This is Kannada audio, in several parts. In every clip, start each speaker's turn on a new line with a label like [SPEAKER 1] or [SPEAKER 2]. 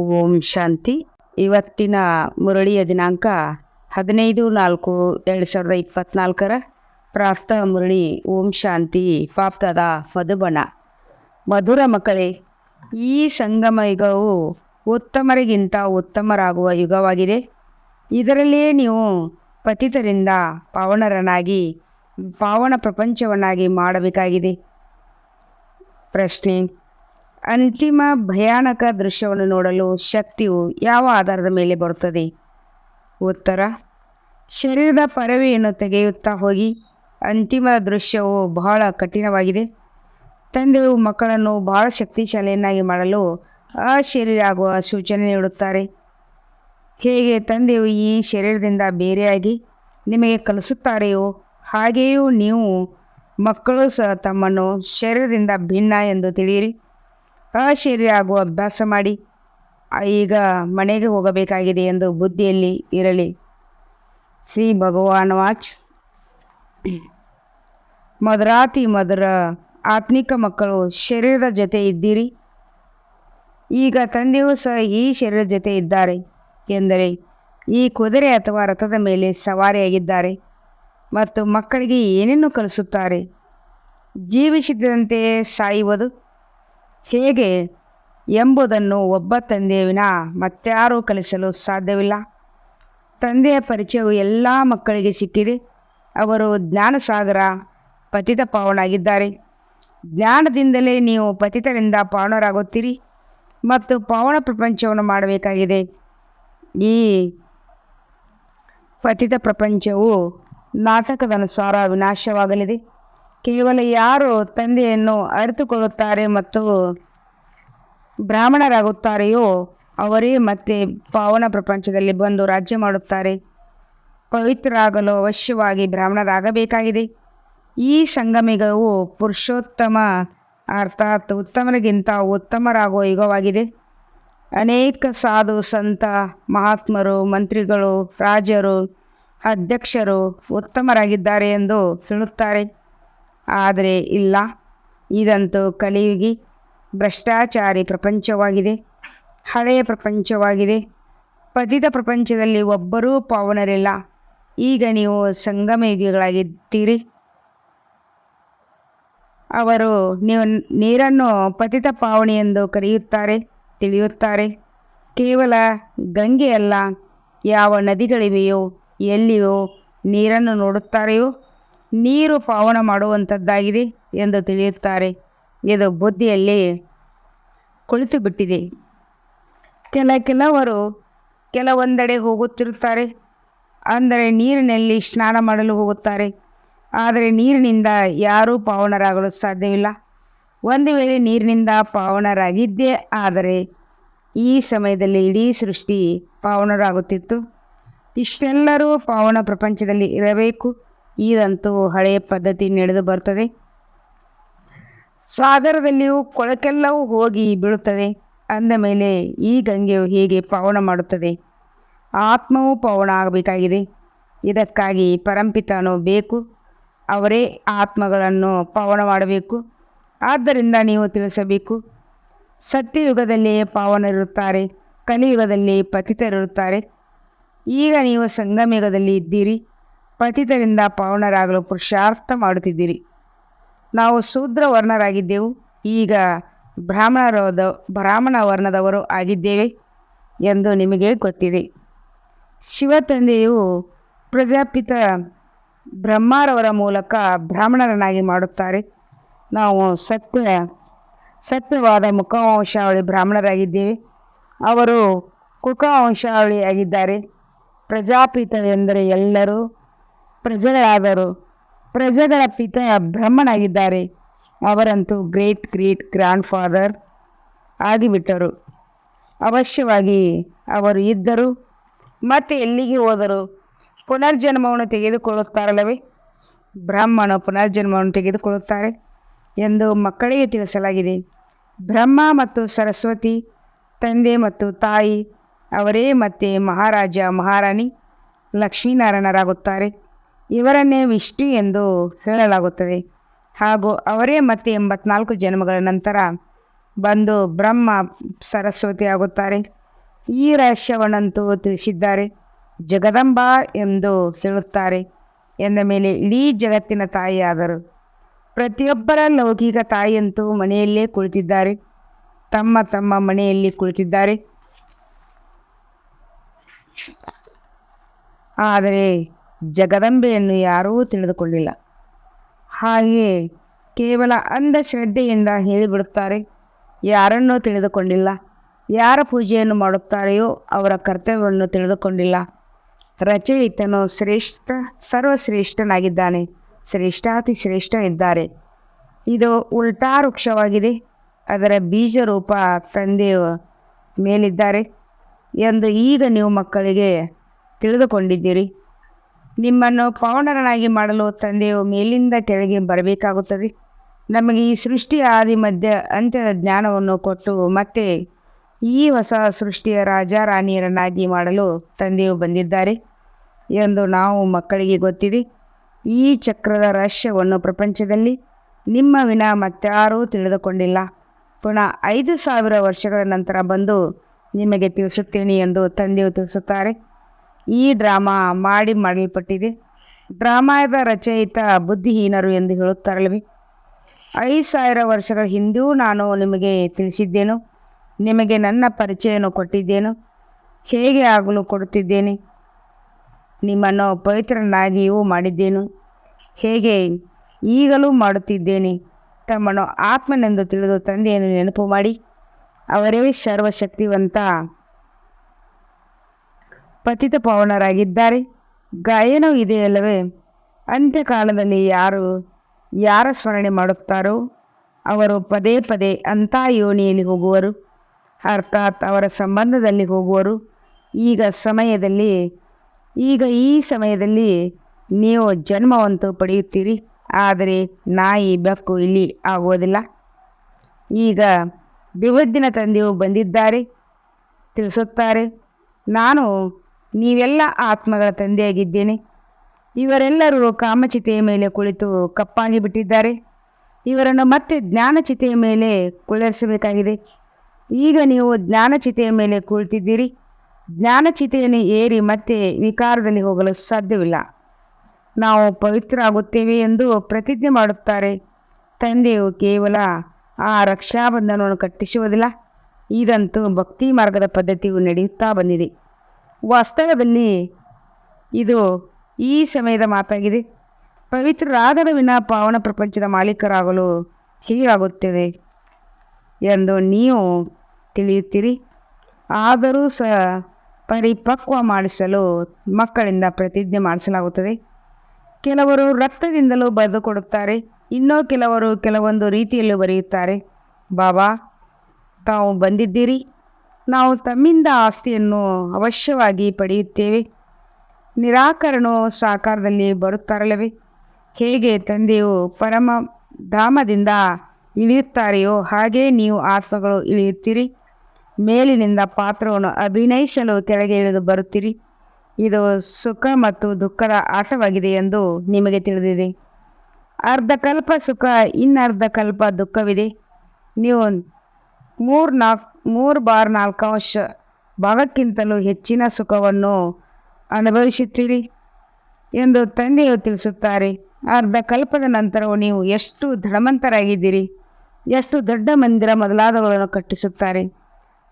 [SPEAKER 1] ಓಂ ಶಾಂತಿ. ಇವತ್ತಿನ ಮುರಳಿಯ ದಿನಾಂಕ ಹದಿನೈದು ನಾಲ್ಕು ಎರಡು ಸಾವಿರದ ಇಪ್ಪತ್ನಾಲ್ಕರ ಪ್ರಾಪ್ತ ಮುರಳಿ ಓಂ ಶಾಂತಿ ಪಾಪ್ತದ ಮಧುಬಣ ಮಧುರ ಮಕ್ಕಳೇ, ಈ ಸಂಗಮ ಯುಗವು ಉತ್ತಮರಿಗಿಂತ ಉತ್ತಮರಾಗುವ ಯುಗವಾಗಿದೆ. ಇದರಲ್ಲಿಯೇ ನೀವು ಪತಿತರಿಂದ ಪಾವನರನಾಗಿ ಪಾವನ ಪ್ರಪಂಚವನ್ನಾಗಿ ಮಾಡಬೇಕಾಗಿದೆ. ಪ್ರಶ್ನೆ ಅಂತಿಮ ಭಯಾನಕ ದೃಶ್ಯವನ್ನು ನೋಡಲು ಶಕ್ತಿಯು ಯಾವ ಆಧಾರದ ಮೇಲೆ ಬರುತ್ತದೆ? ಉತ್ತರ. ಶರೀರದ ಪರವೆಯನ್ನು ತೆಗೆಯುತ್ತಾ ಹೋಗಿ ಅಂತಿಮ ದೃಶ್ಯವು ಬಹಳ ಕಠಿಣವಾಗಿದೆ. ತಂದೆಯು ಮಕ್ಕಳನ್ನು ಬಹಳ ಶಕ್ತಿಶಾಲಿಯನ್ನಾಗಿ ಮಾಡಲು ಆ ಶರೀರ ಆಗುವ ಸೂಚನೆ ನೀಡುತ್ತಾರೆ. ಹೇಗೆ ತಂದೆಯು ಈ ಶರೀರದಿಂದ ಬೇರೆಯಾಗಿ ನಿಮಗೆ ಕಲಿಸುತ್ತಾರೆಯೋ ಹಾಗೆಯೂ ನೀವು ಮಕ್ಕಳು ಸಹ ತಮ್ಮನ್ನು ಶರೀರದಿಂದ ಭಿನ್ನ ಎಂದು ತಿಳಿಯಿರಿ. ಅಶರೀರ ಆಗುವ ಅಭ್ಯಾಸ ಮಾಡಿ, ಈಗ ಮನೆಗೆ ಹೋಗಬೇಕಾಗಿದೆ ಎಂದು ಬುದ್ಧಿಯಲ್ಲಿ ಇರಲಿ. ಶ್ರೀ ಭಗವಾನ್ ವಾಚ್. ಮದರಾತಿ ಮದರ ಆತ್ಮಿಕ ಮಕ್ಕಳು ಶರೀರದ ಜೊತೆ ಇದ್ದೀರಿ. ಈಗ ತಂದೆಯೂ ಸಹ ಈ ಶರೀರದ ಜೊತೆ ಇದ್ದಾರೆ ಎಂದರೆ, ಈ ಕುದುರೆ ಅಥವಾ ರಥದ ಮೇಲೆ ಸವಾರಿಯಾಗಿದ್ದಾರೆ ಮತ್ತು ಮಕ್ಕಳಿಗೆ ಏನೇನು ಕಲಿಸುತ್ತಾರೆ? ಜೀವಿಸಿದಂತೆಯೇ ಸಾಯುವುದು. ಹೇಗೆ ಎಂಬುದನ್ನು ಒಬ್ಬ ತಂದೆಯ ವಿನ ಮತ್ತಾರೂ ಕಲಿಸಲು ಸಾಧ್ಯವಿಲ್ಲ. ತಂದೆಯ ಪರಿಚಯವು ಎಲ್ಲ ಮಕ್ಕಳಿಗೆ ಸಿಕ್ಕಿದೆ. ಅವರು ಜ್ಞಾನಸಾಗರ ಪತಿತ ಪಾವನಾಗಿದ್ದಾರೆ ಜ್ಞಾನದಿಂದಲೇ ನೀವು ಪತಿತರಿಂದ ಪಾವನರಾಗುತ್ತೀರಿ ಮತ್ತು ಪಾವನ ಪ್ರಪಂಚವನ್ನು ಮಾಡಬೇಕಾಗಿದೆ. ಈ ಪತಿತ ಪ್ರಪಂಚವು ನಾಟಕದ ಅನುಸಾರ ವಿನಾಶವಾಗಲಿದೆ. ಕೇವಲ ಯಾರು ತಂದೆಯನ್ನು ಅರಿತುಕೊಳ್ಳುತ್ತಾರೆ ಮತ್ತು ಬ್ರಾಹ್ಮಣರಾಗುತ್ತಾರೆಯೋ ಅವರೇ ಮತ್ತೆ ಪಾವನ ಪ್ರಪಂಚದಲ್ಲಿ ಬಂದು ರಾಜ್ಯ ಮಾಡುತ್ತಾರೆ. ಪವಿತ್ರರಾಗಲು ಅವಶ್ಯವಾಗಿ ಬ್ರಾಹ್ಮಣರಾಗಬೇಕಾಗಿದೆ. ಈ ಸಂಗಮಿಗವು ಪುರುಷೋತ್ತಮ, ಅರ್ಥಾತ್ ಉತ್ತಮರಿಗಿಂತ ಉತ್ತಮರಾಗುವ ಯುಗವಾಗಿದೆ. ಅನೇಕ ಸಾಧು ಸಂತ, ಮಹಾತ್ಮರು, ಮಂತ್ರಿಗಳು, ರಾಜರು, ಅಧ್ಯಕ್ಷರು ಉತ್ತಮರಾಗಿದ್ದಾರೆ ಎಂದು ಹೇಳುತ್ತಾರೆ. ಆದರೆ ಇಲ್ಲ. ಇದಂತೂ ಕಲಿಯುಗಿ ಭ್ರಷ್ಟಾಚಾರಿ ಪ್ರಪಂಚವಾಗಿದೆ. ಹಳೆಯ ಪ್ರಪಂಚವಾಗಿದೆ. ಪತಿತ ಪ್ರಪಂಚದಲ್ಲಿ ಒಬ್ಬರೂ ಪಾವನರಿಲ್ಲ. ಈಗ ನೀವು ಸಂಗಮಯುಗಿಗಳಾಗಿದ್ದೀರಿ. ಅವರು ನೀವು ನೀರನ್ನು ಪತಿತ ಪಾವಣಿ ಎಂದು ಕರೆಯುತ್ತಾರೆ, ತಿಳಿಯುತ್ತಾರೆ. ಕೇವಲ ಗಂಗೆಯಲ್ಲ, ಯಾವ ನದಿಗಳಿವೆಯೋ ಎಲ್ಲಿಯೋ ನೀರನ್ನು ನೋಡುತ್ತಾರೆಯೋ? ನೀರು ಪಾವನ ಮಾಡುವಂಥದ್ದಾಗಿದೆ ಎಂದು ತಿಳಿಯುತ್ತಾರೆ. ಇದು ಬುದ್ಧಿಯಲ್ಲಿ ಕುಳಿತು ಬಿಟ್ಟಿದೆ. ಕೆಲ ಕೆಲವರು ಕೆಲವೊಂದೆಡೆ ಹೋಗುತ್ತಿರುತ್ತಾರೆ. ಅಂದರೆ ನೀರಿನಲ್ಲಿ ಸ್ನಾನ ಮಾಡಲು ಹೋಗುತ್ತಾರೆ. ಆದರೆ ನೀರಿನಿಂದ ಯಾರೂ ಪಾವನರಾಗಲು ಸಾಧ್ಯವಿಲ್ಲ. ಒಂದು ವೇಳೆ ನೀರಿನಿಂದ ಪಾವನರಾಗಿದ್ದೇ ಆದರೆ ಈ ಸಮಯದಲ್ಲಿ ಇಡೀ ಸೃಷ್ಟಿ ಪಾವನರಾಗುತ್ತಿತ್ತು. ಇಷ್ಟೆಲ್ಲರೂ ಪಾವನ ಪ್ರಪಂಚದಲ್ಲಿ ಇರಬೇಕು. ಇದಂತೂ ಹಳೆಯ ಪದ್ಧತಿ ನಡೆದು ಬರ್ತದೆ ಸಾಗರದಲ್ಲಿಯೂ ಕೊಳಕೆಲ್ಲವೂ ಹೋಗಿ ಬೀಳುತ್ತದೆ. ಅಂದ ಮೇಲೆ ಈ ಗಂಗೆಯು ಹೇಗೆ ಪಾವನ ಮಾಡುತ್ತದೆ. ಆತ್ಮವು ಪಾವನ ಆಗಬೇಕಾಗಿದೆ. ಇದಕ್ಕಾಗಿ ಪರಂಪಿತನು ಬೇಕು. ಅವರೇ ಆತ್ಮಗಳನ್ನು ಪಾವನ ಮಾಡಬೇಕು. ಆದ್ದರಿಂದ ನೀವು ತಿಳಿಸಬೇಕು. ಸತ್ಯಯುಗದಲ್ಲಿ ಪಾವನರಿರುತ್ತಾರೆ ಕಲಿಯುಗದಲ್ಲಿ ಪತಿತರಿರುತ್ತಾರೆ ಈಗ ನೀವು ಸಂಗಮಯುಗದಲ್ಲಿ ಇದ್ದೀರಿ. ಪತಿತರಿಂದ ಪಾವನರಾಗಲು ಪುರುಷಾರ್ಥ ಮಾಡುತ್ತಿದ್ದೀರಿ. ನಾವು ಶೂದ್ರ ವರ್ಣರಾಗಿದ್ದೆವು ಈಗ ಬ್ರಾಹ್ಮಣರಾದ ಬ್ರಾಹ್ಮಣ ವರ್ಣದವರು ಆಗಿದ್ದೇವೆ ಎಂದು ನಿಮಗೆ ಗೊತ್ತಿದೆ. ಶಿವ ತಂದೆಯು ಪ್ರಜಾಪಿತ ಬ್ರಹ್ಮರವರ ಮೂಲಕ ಬ್ರಾಹ್ಮಣರನ್ನಾಗಿ ಮಾಡುತ್ತಾರೆ. ನಾವು ಸತ್ಯ, ಸತ್ಯವಾದ ಮುಖವಂಶಾವಳಿ ಬ್ರಾಹ್ಮಣರಾಗಿದ್ದೇವೆ. ಅವರು ಪ್ರಜಾಪಿತ ಎಂದರೆ ಎಲ್ಲರೂ ಪ್ರಜೆಗಳಾದರು. ಪ್ರಜೆಗಳ ಪಿತ ಬ್ರಹ್ಮನಾಗಿದ್ದಾರೆ ಅವರಂತೂ ಗ್ರೇಟ್ ಗ್ರೇಟ್ ಗ್ರ್ಯಾಂಡ್ ಫಾದರ್ ಆಗಿಬಿಟ್ಟರು. ಅವಶ್ಯವಾಗಿ ಅವರು ಇದ್ದರು, ಮತ್ತೆ ಎಲ್ಲಿಗೆ ಹೋದರು? ಪುನರ್ಜನ್ಮವನ್ನು ತೆಗೆದುಕೊಳ್ಳುತ್ತಾರಲ್ಲವೇ? ಬ್ರಾಹ್ಮಣ ಪುನರ್ಜನ್ಮವನ್ನು ತೆಗೆದುಕೊಳ್ಳುತ್ತಾರೆ ಎಂದು ಮಕ್ಕಳಿಗೆ ತಿಳಿಸಲಾಗಿದೆ. ಬ್ರಹ್ಮ ಮತ್ತು ಸರಸ್ವತಿ, ತಂದೆ ಮತ್ತು ತಾಯಿ, ಅವರೇ ಮತ್ತೆ ಮಹಾರಾಜ, ಮಹಾರಾಣಿ, ಲಕ್ಷ್ಮೀನಾರಾಯಣರಾಗುತ್ತಾರೆ. ಇವರನ್ನೇ ವಿಷ್ಣು ಎಂದು ಹೇಳಲಾಗುತ್ತದೆ. ಹಾಗೂ ಅವರೇ ಮತ್ತೆ ಎಂಬತ್ನಾಲ್ಕು ಜನ್ಮಗಳ ನಂತರ ಬಂದು ಬ್ರಹ್ಮ ಸರಸ್ವತಿ ಆಗುತ್ತಾರೆ. ಈ ರಹಸ್ಯವನ್ನಂತೂ ತಿಳಿಸಿದ್ದಾರೆ. ಜಗದಂಬ ಎಂದು ಹೇಳುತ್ತಾರೆ. ಎಂದ ಮೇಲೆ ಇಡೀ ಜಗತ್ತಿನ ತಾಯಿಯಾದರು. ಪ್ರತಿಯೊಬ್ಬರ ಲೌಕಿಕ ತಾಯಿಯಂತೂ ಮನೆಯಲ್ಲೇ ಕುಳಿತಿದ್ದಾರೆ. ತಮ್ಮ ತಮ್ಮ ಮನೆಯಲ್ಲಿ ಕುಳಿತಿದ್ದಾರೆ. ಆದರೆ ಜಗದಂಬೆಯನ್ನು ಯಾರೂ ತಿಳಿದುಕೊಳ್ಳಿಲ್ಲ. ಹಾಗೆಯೇ ಕೇವಲ ಅಂಧಶ್ರದ್ಧೆಯಿಂದ ಹೇಳಿಬಿಡುತ್ತಾರೆ. ಯಾರನ್ನೂ ತಿಳಿದುಕೊಂಡಿಲ್ಲ. ಯಾರ ಪೂಜೆಯನ್ನು ಮಾಡುತ್ತಾರೆಯೋ ಅವರ ಕರ್ತವ್ಯವನ್ನು ತಿಳಿದುಕೊಂಡಿಲ್ಲ. ರಚಯಿತನು ಶ್ರೇಷ್ಠ, ಸರ್ವಶ್ರೇಷ್ಠನಾಗಿದ್ದಾನೆ. ಶ್ರೇಷ್ಠಾತಿ ಶ್ರೇಷ್ಠ ಇದ್ದಾರೆ. ಇದು ಉಲ್ಟಾ ವೃಕ್ಷವಾಗಿದೆ. ಅದರ ಬೀಜ ರೂಪ ತಂದೆಯ ಮೇಲಿದ್ದಾರೆ. ಎಂದು ಈಗ ನೀವು ಮಕ್ಕಳಿಗೆ ತಿಳಿದುಕೊಂಡಿದ್ದೀರಿ. ನಿಮ್ಮನ್ನು ಪೌಂಡರನಾಗಿ ಮಾಡಲು ತಂದೆಯು ಮೇಲಿಂದ ಕೆಳಗೆ ಬರಬೇಕಾಗುತ್ತದೆ. ನಮಗೆ ಈ ಸೃಷ್ಟಿಯ ಆದಿ ಮಧ್ಯ ಅಂತ್ಯದ ಜ್ಞಾನವನ್ನು ಕೊಟ್ಟು ಮತ್ತೆ ಈ ಹೊಸ ಸೃಷ್ಟಿಯ ರಾಜ ರಾಣಿಯರನ್ನಾಗಿ ಮಾಡಲು ತಂದೆಯು ಬಂದಿದ್ದಾರೆ ಎಂದು ನಾವು ಮಕ್ಕಳಿಗೆ ಗೊತ್ತಿದೆ. ಈ ಚಕ್ರದ ರಹಸ್ಯವನ್ನು ಪ್ರಪಂಚದಲ್ಲಿ ನಿಮ್ಮ ವಿನ ಮತ್ತಾರೂ ತಿಳಿದುಕೊಂಡಿಲ್ಲ. ಪುನಃ ಐದು ಸಾವಿರ ವರ್ಷಗಳ ನಂತರ ಬಂದು ನಿಮಗೆ ತಿಳಿಸುತ್ತೇನೆ ಎಂದು ತಂದೆಯು ತಿಳಿಸುತ್ತಾರೆ. ಈ ಡ್ರಾಮಾ ಮಾಡಿ ಮಾಡಲ್ಪಟ್ಟಿದೆ ಡ್ರಾಮಾದ ರಚಯಿತ ಬುದ್ಧಿಹೀನರು ಎಂದು ಹೇಳುತ್ತಾರಲ್ವಿ? ಐದು ಸಾವಿರ ವರ್ಷಗಳ ಹಿಂದೆಯೂ ನಾನು ನಿಮಗೆ ತಿಳಿಸಿದ್ದೇನು? ನಿಮಗೆ ನನ್ನ ಪರಿಚಯವನ್ನು ಕೊಟ್ಟಿದ್ದೇನು? ಹೇಗೆ ಆಗಲು ಕೊಡುತ್ತಿದ್ದೇನೆ? ನಿಮ್ಮನ್ನು ಪವಿತ್ರನಾಗಿಯೂ ಮಾಡಿದ್ದೇನು? ಹೇಗೆ ಈಗಲೂ ಮಾಡುತ್ತಿದ್ದೇನೆ? ತಮ್ಮನ್ನು ಆತ್ಮನೆಂದು ತಿಳಿದು ತಂದೆಯನ್ನು ನೆನಪು ಮಾಡಿ. ಅವರೇ ಸರ್ವಶಕ್ತಿವಂತ. ಪತಿತ ಪಾವನರಾಗಿದ್ದಾರೆ. ಗಾಯನವೂ ಇದೆಯಲ್ಲವೇ? ಅಂತ್ಯಕಾಲದಲ್ಲಿ ಯಾರು, ಯಾರ ಸ್ಮರಣೆ ಮಾಡುತ್ತಾರೋ, ಅವರು ಪದೇ ಪದೇ ಅಂಥ ಯೋನಿಯಲ್ಲಿ ಹೋಗುವರು. ಅರ್ಥಾತ್ ಅವರ ಸಂಬಂಧದಲ್ಲಿ ಹೋಗುವರು. ಈಗ ಸಮಯದಲ್ಲಿ, ಈಗ ಈ ಸಮಯದಲ್ಲಿ ನೀವು ಜನ್ಮವಂತು ಪಡೆಯುತ್ತೀರಿ. ಆದರೆ ನಾಯಿ ಬೆಕ್ಕು ಇಲ್ಲಿ ಆಗುವುದಿಲ್ಲ. ಈಗ ಬಿವದ್ದಿನ ತಂದೆಯು ಬಂದಿದ್ದಾರೆ. ತಿಳಿಸುತ್ತಾರೆ, ನಾನು ನೀವೆಲ್ಲ ಆತ್ಮಗಳ ತಂದೆಯಾಗಿದ್ದೇನೆ. ಇವರೆಲ್ಲರೂ ಕಾಮಚಿತೆಯ ಮೇಲೆ ಕುಳಿತು ಕಪ್ಪಾಗಿ ಬಿಟ್ಟಿದ್ದಾರೆ. ಇವರನ್ನು ಮತ್ತೆ ಜ್ಞಾನಚಿತೆಯ ಮೇಲೆ ಕುಳ್ಳರಿಸಬೇಕಾಗಿದೆ. ಈಗ ನೀವು ಜ್ಞಾನಚಿತೆಯ ಮೇಲೆ ಕುಳಿತಿದ್ದೀರಿ. ಜ್ಞಾನಚಿತೆಯನ್ನು ಏರಿ ಮತ್ತೆ ವಿಕಾರದಲ್ಲಿ ಹೋಗಲು ಸಾಧ್ಯವಿಲ್ಲ. ನಾವು ಪವಿತ್ರ ಆಗುತ್ತೇವೆ ಎಂದು ಪ್ರತಿಜ್ಞೆ ಮಾಡುತ್ತಾರೆ. ತಂದೆಯು ಕೇವಲ ಆ ರಕ್ಷಾಬಂಧನವನ್ನು ಕಟ್ಟಿಸುವುದಿಲ್ಲ. ಈಗಂತೂ ಭಕ್ತಿ ಮಾರ್ಗದ ಪದ್ಧತಿಯು ನಡೆಯುತ್ತಾ ಬಂದಿದೆ. ವಾಸ್ತವದಲ್ಲಿ ಇದು ಈ ಸಮಯದ ಮಾತಾಗಿದೆ. ಪವಿತ್ರರಾಗದ ವಿನ ಪಾವನ ಪ್ರಪಂಚದ ಮಾಲೀಕರಾಗಲು ಹೀಗಾಗುತ್ತದೆ ಎಂದು ನೀವು ತಿಳಿಯುತ್ತೀರಿ. ಆದರೂ ಸಹ ಪರಿಪಕ್ವ ಮಾಡಿಸಲು ಮಕ್ಕಳಿಂದ ಪ್ರತಿಜ್ಞೆ ಮಾಡಿಸಲಾಗುತ್ತದೆ. ಕೆಲವರು ರಕ್ತದಿಂದಲೂ ಬರೆದುಕೊಡುತ್ತಾರೆ. ಇನ್ನೂ ಕೆಲವರು ಕೆಲವೊಂದು ರೀತಿಯಲ್ಲೂ ಬರೆಯುತ್ತಾರೆ. ಬಾಬಾ, ತಾವು ಬಂದಿದ್ದೀರಿ. ನಾವು ತಮ್ಮಿಂದ ಆಸ್ತಿಯನ್ನು ಅವಶ್ಯವಾಗಿ ಪಡೆಯುತ್ತೇವೆ. ನಿರಾಕರಣು ಸಾಕಾರದಲ್ಲಿ ಬರುತ್ತಾರಲ್ಲವೇ? ಹೇಗೆ ತಂದೆಯು ಪರಮ ಧಾಮದಿಂದ ಇಳಿಯುತ್ತಾರೆಯೋ ಹಾಗೆ ನೀವು ಆತ್ಮಗಳು ಇಳಿಯುತ್ತೀರಿ. ಮೇಲಿನಿಂದ ಪಾತ್ರವನ್ನು ಅಭಿನಯಿಸಲು ಕೆಳಗೆ ಇಳಿದು ಬರುತ್ತೀರಿ. ಇದು ಸುಖ ಮತ್ತು ದುಃಖದ ಆಟವಾಗಿದೆ ಎಂದು ನಿಮಗೆ ತಿಳಿದಿದೆ. ಅರ್ಧಕಲ್ಪ ಸುಖ, ಇನ್ನರ್ಧ ಕಲ್ಪ ದುಃಖವಿದೆ. ನೀವು ಮೂರು ನಾಲ್ಕು ಮೂರು ಬಾರ್ ನಾಲ್ಕು ಅಂಶ ಭಾಗಕ್ಕಿಂತಲೂ ಹೆಚ್ಚಿನ ಸುಖವನ್ನು ಅನುಭವಿಸುತ್ತೀರಿ ಎಂದು ತಂದೆಯು ತಿಳಿಸುತ್ತಾರೆ. ಅರ್ಧ ಕಲ್ಪದ ನಂತರವು ನೀವು ಎಷ್ಟು ಧನವಂತರಾಗಿದ್ದೀರಿ ಎಷ್ಟು ದೊಡ್ಡ ಮಂದಿರ ಮೊದಲಾದವುಗಳನ್ನು ಕಟ್ಟಿಸುತ್ತಾರೆ.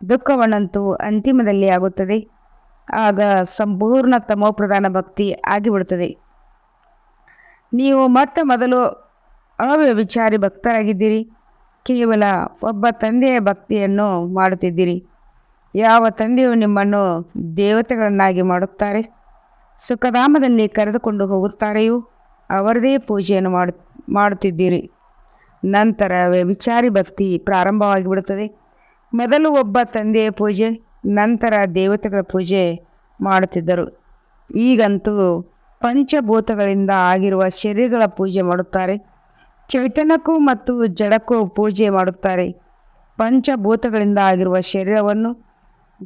[SPEAKER 1] ದುಃಖವನ್ನಂತೂ ಅಂತಿಮದಲ್ಲಿ ಆಗುತ್ತದೆ. ಆಗ ಸಂಪೂರ್ಣ ತಮೋಪ್ರಧಾನ ಭಕ್ತಿ ಆಗಿಬಿಡುತ್ತದೆ. ನೀವು ಮೊಟ್ಟ ಮೊದಲು ಅವ್ಯವಿಚಾರಿ ಭಕ್ತರಾಗಿದ್ದೀರಿ. ಕೇವಲ ಒಬ್ಬ ತಂದೆಯ ಭಕ್ತಿಯನ್ನು ಮಾಡುತ್ತಿದ್ದೀರಿ. ಯಾವ ತಂದೆಯು ನಿಮ್ಮನ್ನು ದೇವತೆಗಳನ್ನಾಗಿ ಮಾಡುತ್ತಾರೆ? ಸುಖಧಾಮದಲ್ಲಿ ಕರೆದುಕೊಂಡು ಹೋಗುತ್ತಾರೆಯೋ? ಅವರದೇ ಪೂಜೆಯನ್ನು ಮಾಡು, ಮಾಡುತ್ತಿದ್ದೀರಿ. ನಂತರ ವ್ಯಭಿಚಾರಿ ಭಕ್ತಿ ಪ್ರಾರಂಭವಾಗಿಬಿಡುತ್ತದೆ. ಮೊದಲು ಒಬ್ಬ ತಂದೆಯ ಪೂಜೆ, ನಂತರ ದೇವತೆಗಳ ಪೂಜೆ ಮಾಡುತ್ತಿದ್ದರು. ಈಗಂತೂ ಪಂಚಭೂತಗಳಿಂದ ಆಗಿರುವ ಶರೀರಗಳ ಪೂಜೆ ಮಾಡುತ್ತಾರೆ. ಚೈತನ್ಯಕ್ಕೂ ಮತ್ತು ಜಡಕ್ಕೂ ಪೂಜೆ ಮಾಡುತ್ತಾರೆ. ಪಂಚಭೂತಗಳಿಂದ ಆಗಿರುವ ಶರೀರವನ್ನು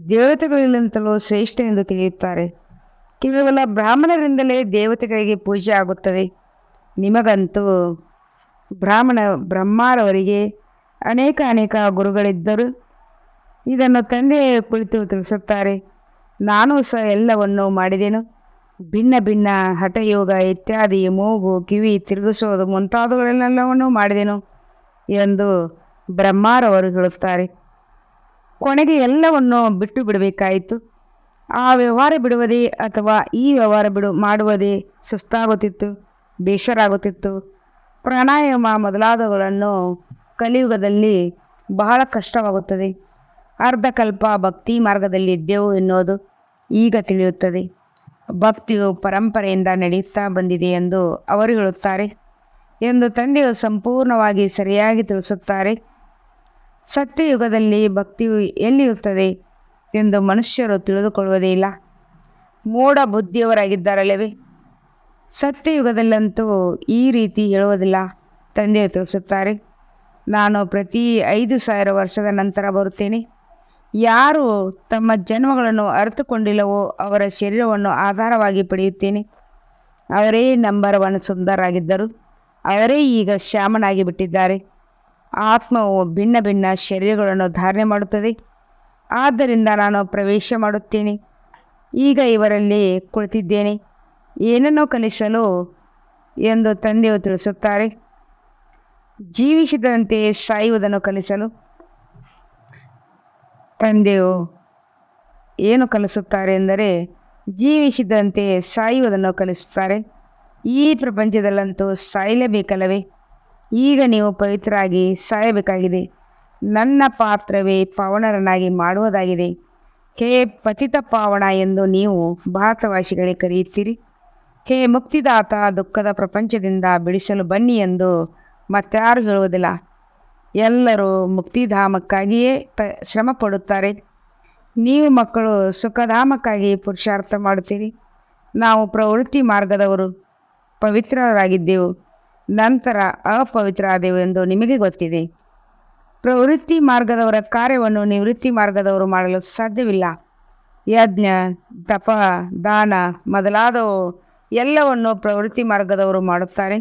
[SPEAKER 1] ದೇವತೆಗಳಿಗಿಂತಲೂ ಶ್ರೇಷ್ಠ ಎಂದು ತಿಳಿಯುತ್ತಾರೆ. ಕೇವಲ ಬ್ರಾಹ್ಮಣರಿಂದಲೇ ದೇವತೆಗಳಿಗೆ ಪೂಜೆ ಆಗುತ್ತದೆ. ನಿಮಗಂತೂ ಬ್ರಾಹ್ಮಣ ಬ್ರಹ್ಮಾರವರಿಗೆ ಅನೇಕ ಅನೇಕ ಗುರುಗಳಿದ್ದರು ಇದನ್ನು ತಂದೆ ಕುಳಿತು ತಿಳಿಸುತ್ತಾರೆ. ನಾನು ಸಹ ಎಲ್ಲವನ್ನು ಮಾಡಿದೆನು. ಭಿನ್ನ ಭಿನ್ನ ಹಠಯೋಗ, ಇತ್ಯಾದಿ, ಮೂಗು, ಕಿವಿ ತಿರುಗಿಸೋದು ಮುಂತಾದವುಗಳನ್ನೆಲ್ಲವನ್ನು ಮಾಡಿದೆನು ಎಂದು ಬ್ರಹ್ಮಾರವರು ಹೇಳುತ್ತಾರೆ. ಕೊನೆಗೆ ಎಲ್ಲವನ್ನು ಬಿಟ್ಟು ಬಿಡಬೇಕಾಯಿತು. ಆ ವ್ಯವಹಾರ ಬಿಡುವುದೇ ಅಥವಾ ಈ ವ್ಯವಹಾರ ಬಿಡು, ಮಾಡುವುದೇ ಸುಸ್ತಾಗುತ್ತಿತ್ತು ಬೇಸರಾಗುತ್ತಿತ್ತು ಪ್ರಾಣಾಯಾಮ ಮೊದಲಾದವುಗಳನ್ನು ಕಲಿಯುಗದಲ್ಲಿ ಬಹಳ ಕಷ್ಟವಾಗುತ್ತದೆ. ಅರ್ಧಕಲ್ಪ ಭಕ್ತಿ ಮಾರ್ಗದಲ್ಲಿ ಇದ್ದೆವು ಎನ್ನುವುದು ಈಗ ತಿಳಿಯುತ್ತದೆ. ಭಕ್ತಿಯು ಪರಂಪರೆಯಿಂದ ನಡೆಯುತ್ತಾ ಬಂದಿದೆ ಎಂದು ಅವರು ಹೇಳುತ್ತಾರೆ ಎಂದು ತಂದೆಯು ಸಂಪೂರ್ಣವಾಗಿ ಸರಿಯಾಗಿ ತಿಳಿಸುತ್ತಾರೆ. ಸತ್ಯಯುಗದಲ್ಲಿ ಭಕ್ತಿಯು ಎಲ್ಲಿರುತ್ತದೆ ಎಂದು ಮನುಷ್ಯರು ತಿಳಿದುಕೊಳ್ಳುವುದೇ ಇಲ್ಲ. ಮೋಡ ಬುದ್ಧಿಯವರಾಗಿದ್ದಾರಲ್ಲವೇ? ಸತ್ಯಯುಗದಲ್ಲಂತೂ ಈ ರೀತಿ ಹೇಳುವುದಿಲ್ಲ, ತಂದೆಯು ತಿಳಿಸುತ್ತಾರೆ. ನಾನು ಪ್ರತಿ ಐದು ಸಾವಿರ ವರ್ಷದ ನಂತರ ಬರುತ್ತೇನೆ. ಯಾರು ತಮ್ಮ ಜನ್ಮಗಳನ್ನು ಅರಿತುಕೊಂಡಿಲ್ಲವೋ ಅವರ ಶರೀರವನ್ನು ಆಧಾರವಾಗಿ ಪಡೆಯುತ್ತೇನೆ. ಅವರೇ ನಂಬರ್ ಒನ್ ಸುಂದರಾಗಿದ್ದರು. ಅವರೇ ಈಗ ಶ್ಯಾಮನಾಗಿ ಬಿಟ್ಟಿದ್ದಾರೆ. ಆತ್ಮವು ಭಿನ್ನ ಭಿನ್ನ ಶರೀರಗಳನ್ನು ಧಾರಣೆ ಮಾಡುತ್ತದೆ. ಆದ್ದರಿಂದ ನಾನು ಪ್ರವೇಶ ಮಾಡುತ್ತೇನೆ. ಈಗ ಇವರಲ್ಲಿ ಕುಳಿತಿದ್ದೇನೆ. ಏನನ್ನೋ ಕಲಿಸಲು ಎಂದು ತಂದೆಯು ತಿಳಿಸುತ್ತಾರೆ. ಜೀವಿಸಿದಂತೆ ಸಾಯುವುದನ್ನು ಕಲಿಸಲು ತಂದೆಯು ಏನು ಕಲಿಸುತ್ತಾರೆ ಎಂದರೆ ಜೀವಿಸಿದಂತೆ ಸಾಯುವುದನ್ನು ಕಲಿಸುತ್ತಾರೆ. ಈ ಪ್ರಪಂಚದಲ್ಲಂತೂ ಸಾಯಲೇಬೇಕಲ್ಲವೇ? ಈಗ ನೀವು ಪವಿತ್ರರಾಗಿ ಸಾಯಬೇಕಾಗಿದೆ. ನನ್ನ ಪಾತ್ರವೇ ಪಾವನರನ್ನಾಗಿ ಮಾಡುವುದಾಗಿದೆ. ಹೇ ಪತಿತ ಪಾವನ ಎಂದು ನೀವು ಭಾರತವಾಸಿಗಳೇ ಕರೆಯುತ್ತೀರಿ. ಹೇ ಮುಕ್ತಿದಾತ ದುಃಖದ ಪ್ರಪಂಚದಿಂದ ಬಿಡಿಸಲು ಬನ್ನಿ ಎಂದು ಮತ್ತಾರು ಹೇಳುವುದಿಲ್ಲ. ಎಲ್ಲರೂ ಮುಕ್ತಿಧಾಮಕ್ಕಾಗಿಯೇ ತ ಶ್ರಮ ಪಡುತ್ತಾರೆ. ನೀವು ಮಕ್ಕಳು ಸುಖಧಾಮಕ್ಕಾಗಿ ಪುರುಷಾರ್ಥ ಮಾಡುತ್ತೀರಿ. ನಾವು ಪ್ರವೃತ್ತಿ ಮಾರ್ಗದವರು ಪವಿತ್ರರಾಗಿದ್ದೆವು. ನಂತರ ಅಪವಿತ್ರ ಆದೆವು ಎಂದು ನಿಮಗೆ ಗೊತ್ತಿದೆ. ಪ್ರವೃತ್ತಿ ಮಾರ್ಗದವರ ಕಾರ್ಯವನ್ನು ನಿವೃತ್ತಿ ಮಾರ್ಗದವರು ಮಾಡಲು ಸಾಧ್ಯವಿಲ್ಲ. ಯಜ್ಞ, ತಪ, ದಾನ ಮೊದಲಾದವು ಎಲ್ಲವನ್ನು ಪ್ರವೃತ್ತಿ ಮಾರ್ಗದವರು ಮಾಡುತ್ತಾರೆ.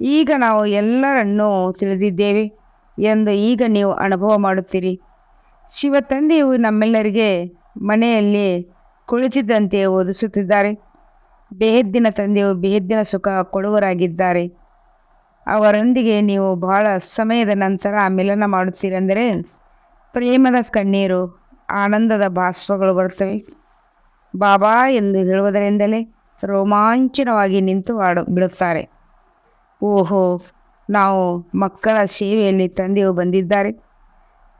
[SPEAKER 1] ಈಗ ನಾವು ಎಲ್ಲರನ್ನೂ ತಿಳಿದಿದ್ದೇವೆ. ಎಂದು ಈಗ ನೀವು ಅನುಭವ ಮಾಡುತ್ತೀರಿ. ಶಿವ ತಂದೆಯು ನಮ್ಮೆಲ್ಲರಿಗೆ ಮನೆಯಲ್ಲಿ ಕುಳಿತಿದ್ದಂತೆ ಓದಿಸುತ್ತಿದ್ದಾರೆ. ಬೇಹದ್ದಿನ ತಂದೆಯು ಬೇಹದ್ದಿನ ಸುಖ ಕೊಡುವರಾಗಿದ್ದಾರೆ ಅವರೊಂದಿಗೆ ನೀವು ಬಹಳ ಸಮಯದ ನಂತರ ಮಿಲನ ಮಾಡುತ್ತೀರೆಂದರೆ ಪ್ರೇಮದ ಕಣ್ಣೀರು, ಆನಂದದ ಭಾಸ್ವಗಳು ಬರುತ್ತವೆ. ಬಾಬಾ ಎಂದು ಹೇಳುವುದರಿಂದಲೇ ರೋಮಾಂಚನವಾಗಿ ನಿಂತು ಆಡು ಬಿಡುತ್ತಾರೆ. ಓಹೋ ನಾವು ಮಕ್ಕಳ ಸೇವೆಯಲ್ಲಿ ತಂದೆಯು ಬಂದಿದ್ದಾರೆ.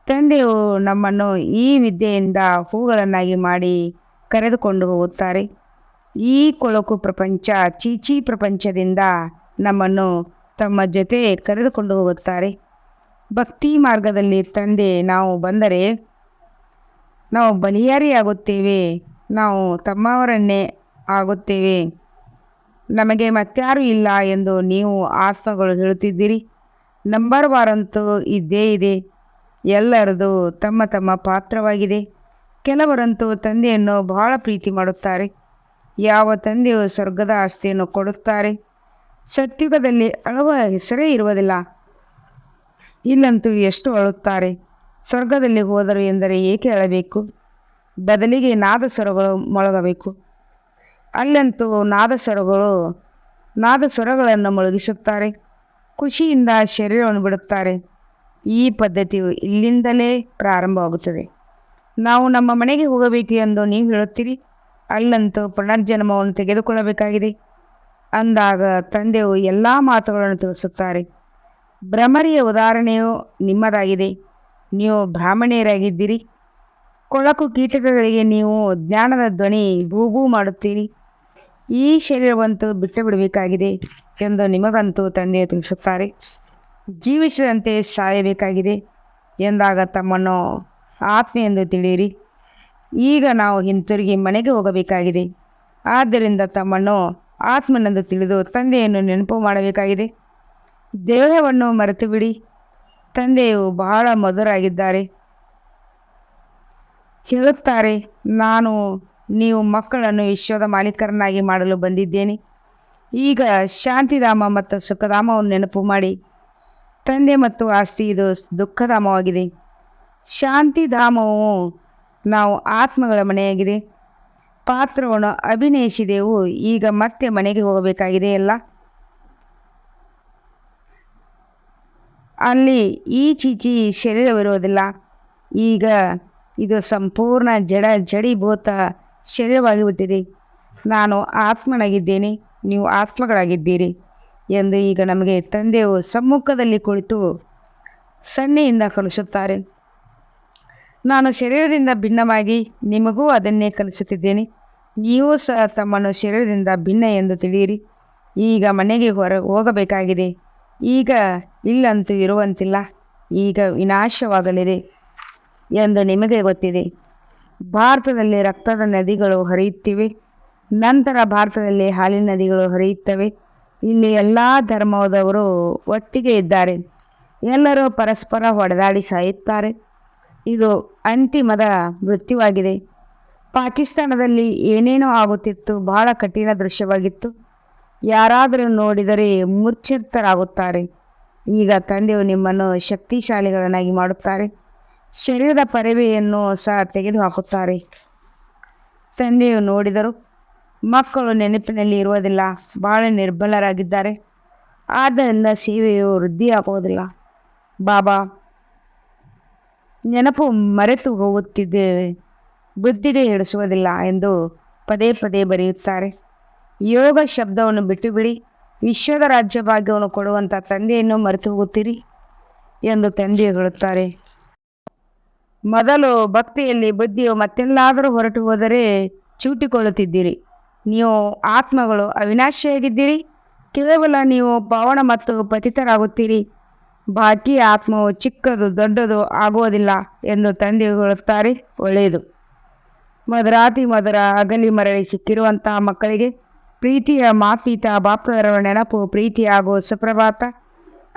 [SPEAKER 1] ತಂದೆಯು ನಮ್ಮನ್ನು ಈ ವಿದ್ಯೆಯಿಂದ ಹೂಗಳನ್ನಾಗಿ ಮಾಡಿ ಕರೆದುಕೊಂಡು ಹೋಗುತ್ತಾರೆ. ಈ ಕೊಳಕು ಪ್ರಪಂಚ, ಚೀಚಿ ಪ್ರಪಂಚದಿಂದ ನಮ್ಮನ್ನು ತಮ್ಮ ಜೊತೆ ಕರೆದುಕೊಂಡು ಹೋಗುತ್ತಾರೆ. ಭಕ್ತಿ ಮಾರ್ಗದಲ್ಲಿ ತಂದೆ, ನಾವು ಬಂದರೆ ನಾವು ಬಲಿಯಾರಿಯಾಗುತ್ತೇವೆ. ನಾವು ತಮ್ಮವರನ್ನೇ ಆಗುತ್ತೇವೆ. ನಮಗೆ ಮತ್ಯಾರೂ ಇಲ್ಲ ಎಂದು ನೀವು ಆತ್ಮಗಳು ಹೇಳುತ್ತಿದ್ದೀರಿ. ನಂಬರ್ ವಾರಂತೂ ಇದ್ದೇ ಇದೆ. ಎಲ್ಲರದು ತಮ್ಮ ತಮ್ಮ ಪಾತ್ರವಾಗಿದೆ. ಕೆಲವರಂತೂ ತಂದೆಯನ್ನು ಬಹಳ ಪ್ರೀತಿ ಮಾಡುತ್ತಾರೆ. ಯಾವ ತಂದೆಯು ಸ್ವರ್ಗದ ಆಸ್ತಿಯನ್ನು ಕೊಡುತ್ತಾರೆ. ಸತ್ಯುಗದಲ್ಲಿ ಅಳುವ ಹೆಸರೇ ಇರುವುದಿಲ್ಲ. ಇಲ್ಲಂತೂ ಎಷ್ಟು ಅಳುತ್ತಾರೆ. ಸ್ವರ್ಗದಲ್ಲಿ ಹೋದರು ಎಂದರೆ ಏಕೆ ಅಳಬೇಕು? ಬದಲಿಗೆ ನಾದಸ್ವರಗಳು ಮೊಳಗಬೇಕು. ಅಲ್ಲಂತೂ ನಾದಸ್ವರಗಳು, ನಾದಸ್ವರಗಳನ್ನು ಮುಳುಗಿಸುತ್ತಾರೆ. ಖುಷಿಯಿಂದ ಶರೀರವನ್ನು ಬಿಡುತ್ತಾರೆ. ಈ ಪದ್ಧತಿಯು ಇಲ್ಲಿಂದಲೇ ಪ್ರಾರಂಭವಾಗುತ್ತದೆ. ನಾವು ನಮ್ಮ ಮನೆಗೆ ಹೋಗಬೇಕು ಎಂದು ನೀವು ಹೇಳುತ್ತೀರಿ. ಅಲ್ಲಂತೂ ಪುನರ್ಜನ್ಮವನ್ನು ತೆಗೆದುಕೊಳ್ಳಬೇಕಾಗಿದೆ. ಅಂದಾಗ ತಂದೆಯು ಎಲ್ಲ ಮಾತುಗಳನ್ನು ತಿಳಿಸುತ್ತಾರೆ. ಭ್ರಮರಿಯ ಉದಾಹರಣೆಯು ನಿಮ್ಮದಾಗಿದೆ. ನೀವು ಬ್ರಾಹ್ಮಣಿಯರಾಗಿದ್ದೀರಿ. ಕೊಳಕು ಕೀಟಕಗಳಿಗೆ ನೀವು ಜ್ಞಾನದ ಧ್ವನಿ ಭೂಗೂ ಮಾಡುತ್ತೀರಿ. ಈ ಶರೀರವಂತೂ ಬಿಟ್ಟು ಬಿಡಬೇಕಾಗಿದೆ ಎಂದು ನಿಮಗಂತೂ ತಂದೆ ತಿಳಿಸುತ್ತಾರೆ. ಜೀವಿಸಿದಂತೆ ಸಾಯಬೇಕಾಗಿದೆ ಎಂದಾಗ ತಮ್ಮನ್ನು ಆತ್ಮ ಎಂದು ತಿಳಿಯಿರಿ. ಈಗ ನಾವು ಹಿಂತಿರುಗಿ ಮನೆಗೆ ಹೋಗಬೇಕಾಗಿದೆ. ಆದ್ದರಿಂದ ತಮ್ಮನ್ನು ಆತ್ಮನೆಂದು ತಿಳಿದು ತಂದೆಯನ್ನು ನೆನಪು ಮಾಡಬೇಕಾಗಿದೆ. ದೇಹವನ್ನು ಮರೆತು ಬಿಡಿ ತಂದೆಯು ಬಹಳ ಮಧುರಾಗಿದ್ದಾರೆ. ಹೇಳುತ್ತಾರೆ, ನಾನು ನೀವು ಮಕ್ಕಳನ್ನು ವಿಶ್ವದ ಮಾಲೀಕರನ್ನಾಗಿ ಮಾಡಲು ಬಂದಿದ್ದೇನೆ. ಈಗ ಶಾಂತಿಧಾಮ ಮತ್ತು ಸುಖಧಾಮವನ್ನು ನೆನಪು ಮಾಡಿ. ತಂದೆ ಮತ್ತು ಆಸ್ತಿ, ಇದು ದುಃಖಧಾಮವಾಗಿದೆ. ಶಾಂತಿಧಾಮವು ನಾವು ಆತ್ಮಗಳ ಮನೆಯಾಗಿದೆ. ಪಾತ್ರವನ್ನು ಅಭಿನಯಿಸಿದೆವು. ಈಗ ಮತ್ತೆ ಮನೆಗೆ ಹೋಗಬೇಕಾಗಿದೆ ಅಲ್ಲ? ಅಲ್ಲಿ ಈ ಚೀಚಿ ಶರೀರವಿರುವುದಿಲ್ಲ. ಈಗ ಇದು ಸಂಪೂರ್ಣ ಜಡ, ಜಡೀಭೂತ ಶರೀರವಾಗಿ ಬಿಟ್ಟಿದೆ ನಾನು ಆತ್ಮನಾಗಿದ್ದೇನೆ, ನೀವು ಆತ್ಮಗಳಾಗಿದ್ದೀರಿ ಎಂದು ಈಗ ನಮಗೆ ತಂದೆಯು ಸಮ್ಮುಖದಲ್ಲಿ ಕುಳಿತು ಸನ್ನೆಯಿಂದ ಕಲಿಸುತ್ತಾರೆ. ನಾನು ಶರೀರದಿಂದ ಭಿನ್ನವಾಗಿ ನಿಮಗೂ ಅದನ್ನೇ ಕಲಿಸುತ್ತಿದ್ದೇನೆ. ನೀವು ಸಹ ತಮ್ಮನ್ನು ಶರೀರದಿಂದ ಭಿನ್ನ ಎಂದು ತಿಳಿಯಿರಿ. ಈಗ ಮನೆಗೆ ಹೊರ ಹೋಗಬೇಕಾಗಿದೆ. ಈಗ ಇಲ್ಲಂತೂ ಇರುವಂತಿಲ್ಲ. ಈಗ ವಿನಾಶವಾಗಲಿದೆ ಎಂದು ನಿಮಗೆ ಗೊತ್ತಿದೆ. ಭಾರತದಲ್ಲಿ ರಕ್ತದ ನದಿಗಳು ಹರಿಯುತ್ತಿವೆ. ನಂತರ ಭಾರತದಲ್ಲಿ ಹಾಲಿನ ನದಿಗಳು ಹರಿಯುತ್ತವೆ. ಇಲ್ಲಿ ಎಲ್ಲ ಧರ್ಮದವರು ಒಟ್ಟಿಗೆ ಇದ್ದಾರೆ. ಎಲ್ಲರೂ ಪರಸ್ಪರ ಹೊಡೆದಾಡಿ ಸಾಯುತ್ತಾರೆ. ಇದು ಅಂತಿಮದ ಮೃತ್ಯುವಾಗಿದೆ. ಪಾಕಿಸ್ತಾನದಲ್ಲಿ ಏನೇನೋ ಆಗುತ್ತಿತ್ತು ಬಹಳ ಕಠಿಣ ದೃಶ್ಯವಾಗಿತ್ತು. ಯಾರಾದರೂ ನೋಡಿದರೆ ಮೂರ್ಛಿತರಾಗುತ್ತಾರೆ ಈಗ ತಂದೆಯು ನಿಮ್ಮನ್ನು ಶಕ್ತಿಶಾಲಿಗಳನ್ನಾಗಿ ಮಾಡುತ್ತಾರೆ. ಶರೀರದ ಪರಿವೆಯನ್ನು ಸಹ ತೆಗೆದುಹಾಕುತ್ತಾರೆ. ತಂದೆಯು ನೋಡಿದರು, ಮಕ್ಕಳು ನೆನಪಿನಲ್ಲಿ ಇರುವುದಿಲ್ಲ, ಬಹಳ ನಿರ್ಬಲರಾಗಿದ್ದಾರೆ. ಆದ್ದರಿಂದ ಸೇವೆಯು ವೃದ್ಧಿಯಾಗುವುದಿಲ್ಲ. ಬಾಬಾ, ನೆನಪು ಮರೆತು ಹೋಗುತ್ತಿದ್ದೇವೆ ಬುದ್ಧಿಗೆ ಹಿಡಿಸುವುದಿಲ್ಲ ಎಂದು ಪದೇ ಪದೇ ಬರೆಯುತ್ತಾರೆ. ಯೋಗ ಶಬ್ದವನ್ನು ಬಿಟ್ಟು ಬಿಡಿ ವಿಶ್ವದ ರಾಜ್ಯ ಭಾಗ್ಯವನ್ನು ಕೊಡುವಂಥ ತಂದೆಯನ್ನು ಮರೆತು ಹೋಗುತ್ತೀರಿ ಎಂದು ತಂದೆ ಹೇಳುತ್ತಾರೆ. ಮೊದಲು ಭಕ್ತಿಯಲ್ಲಿ ಬುದ್ಧಿಯು ಮತ್ತೆಲ್ಲಾದರೂ ಹೊರಟು ಹೋದರೆ ಚೂಟಿಕೊಳ್ಳುತ್ತಿದ್ದೀರಿ. ನೀವು ಆತ್ಮಗಳು ಅವಿನಾಶಿಯಾಗಿದ್ದೀರಿ. ಕೇವಲ ನೀವು ಪವನ ಮತ್ತು ಪತಿತರಾಗುತ್ತೀರಿ. ಬಾಕಿ ಆತ್ಮವು ಚಿಕ್ಕದು ದೊಡ್ಡದು ಆಗುವುದಿಲ್ಲ ಎಂದು ತಂದೆ ಹೇಳುತ್ತಾರೆ. ಒಳ್ಳೆಯದು. ಮದರಾತಿ ಮದರ ಅಗಲಿ ಮರಳಿ ಸಿಕ್ಕಿರುವಂತಹ ಮಕ್ಕಳಿಗೆ ಪ್ರೀತಿಯ ಮಾತೀತ ಬಾಪ್ರವರ ನೆನಪು ಪ್ರೀತಿ ಹಾಗೂ ಸುಪ್ರಭಾತ.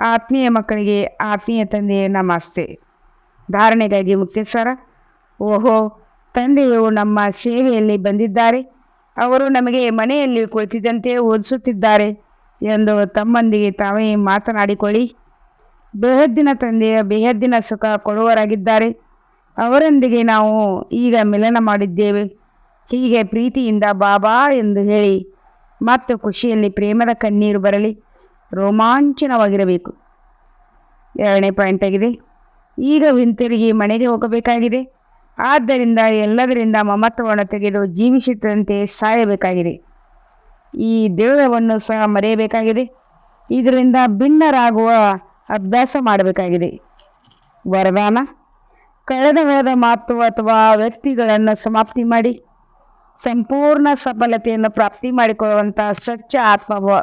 [SPEAKER 1] ಆತ್ಮೀಯ ಮಕ್ಕಳಿಗೆ ಆತ್ಮೀಯ ತಂದೆಯ ನಮಸ್ತೆ. ಧಾರಣೆಗಾಗಿ ಮುಕ್ತೇಶ್ವರ. ಓಹೋ, ತಂದೆಯು ನಮ್ಮ ಸೇವೆಯಲ್ಲಿ ಬಂದಿದ್ದಾರೆ. ಅವರು ನಮಗೆ ಮನೆಯಲ್ಲಿ ಕುಳಿತಿದ್ದಂತೆ ಓದಿಸುತ್ತಿದ್ದಾರೆ ಎಂದು ತಮ್ಮೊಂದಿಗೆ ತಾವೇ ಮಾತನಾಡಿಕೊಳ್ಳಿ. ಬೇಹದ್ದಿನ ತಂದೆಯ ಬೇಹದ್ದಿನ ಸುಖ ಕೊಡುವರಾಗಿದ್ದಾರೆ ಅವರೊಂದಿಗೆ ನಾವು ಈಗ ಮಿಲನ ಮಾಡಿದ್ದೇವೆ. ಹೀಗೆ ಪ್ರೀತಿಯಿಂದ ಬಾಬಾ ಎಂದು ಹೇಳಿ ಮತ್ತು ಖುಷಿಯಲ್ಲಿ ಪ್ರೇಮದ ಕಣ್ಣೀರು ಬರಲಿ. ರೋಮಾಂಚನವಾಗಿರಬೇಕು. ಎರಡನೇ ಪಾಯಿಂಟ್ ಆಗಿದೆ. ಈಗ ಹಿಂತಿರುಗಿ ಮನೆಗೆ ಹೋಗಬೇಕಾಗಿದೆ. ಆದ್ದರಿಂದ ಎಲ್ಲದರಿಂದ ಮಮತ್ವವನ್ನು ತೆಗೆದು ಜೀವಿಸಿದಂತೆ ಸಾಯಬೇಕಾಗಿದೆ. ಈ ದೇವರವನ್ನು ಸಹ ಮರೆಯಬೇಕಾಗಿದೆ. ಇದರಿಂದ ಭಿನ್ನರಾಗುವ ಅಭ್ಯಾಸ ಮಾಡಬೇಕಾಗಿದೆ. ವರದಾನ ಕಳೆದ ಹೋದ ಮಾತು ಅಥವಾ ವ್ಯಕ್ತಿಗಳನ್ನು ಸಮಾಪ್ತಿ ಮಾಡಿ, ಸಂಪೂರ್ಣ ಸಫಲತೆಯನ್ನು ಪ್ರಾಪ್ತಿ ಮಾಡಿಕೊಳ್ಳುವಂಥ ಸ್ವಚ್ಛ ಆತ್ಮಭಾವ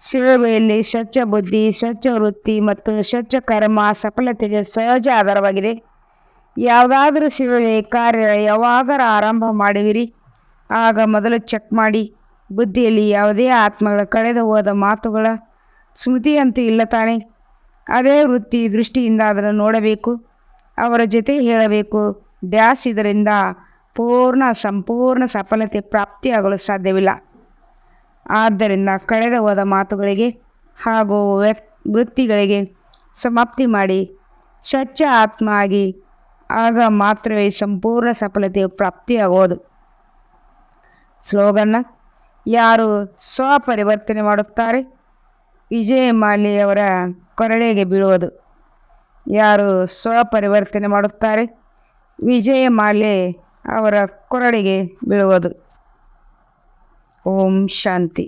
[SPEAKER 1] ಸೇವೆಯಲ್ಲಿ ಸ್ವಚ್ಛ ಬುದ್ಧಿ ಸ್ವಚ್ಛ ವೃತ್ತಿ ಮತ್ತು ಸ್ವಚ್ಛ ಕರ್ಮ ಸಫಲತೆಗೆ ಸಹಜ ಆಧಾರವಾಗಿದೆ. ಯಾವುದಾದ್ರೂ ಸೇವೆ ಕಾರ್ಯ ಯಾವಾಗರ ಆರಂಭ ಮಾಡುವಿರಿ ಆಗ ಮೊದಲು ಚೆಕ್ ಮಾಡಿ. ಬುದ್ಧಿಯಲ್ಲಿ ಯಾವುದೇ ಆತ್ಮಗಳ ಕಳೆದು ಹೋದ ಮಾತುಗಳ ಸ್ಮೃತಿಯಂತೂ ಇಲ್ಲ ತಾನೆ. ಅದೇ ವೃತ್ತಿ ದೃಷ್ಟಿಯಿಂದ ಅದನ್ನು ನೋಡಬೇಕು. ಅವರ ಜೊತೆ ಹೇಳಬೇಕು. ಡ್ಯಾಸ್ ಇದರಿಂದ ಪೂರ್ಣ, ಸಂಪೂರ್ಣ ಸಫಲತೆ ಪ್ರಾಪ್ತಿಯಾಗಲು ಸಾಧ್ಯವಿಲ್ಲ. ಆದ್ದರಿಂದ ಕಳೆದು ಹೋದ ಮಾತುಗಳಿಗೆ ಹಾಗೂ ವೃತ್ತಿಗಳಿಗೆ ಸಮಾಪ್ತಿ ಮಾಡಿ ಸ್ವಚ್ಛ ಆತ್ಮ ಆಗಿ ಆಗ ಮಾತ್ರವೇ ಸಂಪೂರ್ಣ ಸಫಲತೆಯು ಪ್ರಾಪ್ತಿಯಾಗುವುದು. ಸ್ಲೋಗನ್ನ, ಯಾರು ಸ್ವಪರಿವರ್ತನೆ ಮಾಡುತ್ತಾರೆ ವಿಜಯ ಮಾಲಿಯವರ ಕೊರಡೆಗೆ ಬೀಳುವುದು. ಯಾರು ಸ್ವಪರಿವರ್ತನೆ ಮಾಡುತ್ತಾರೆ ವಿಜಯ ಮಾಲೆ ಅವರ ಕೊರಳಿಗೆ ಬೀಳುವುದು. ಓಂ ಶಾಂತಿ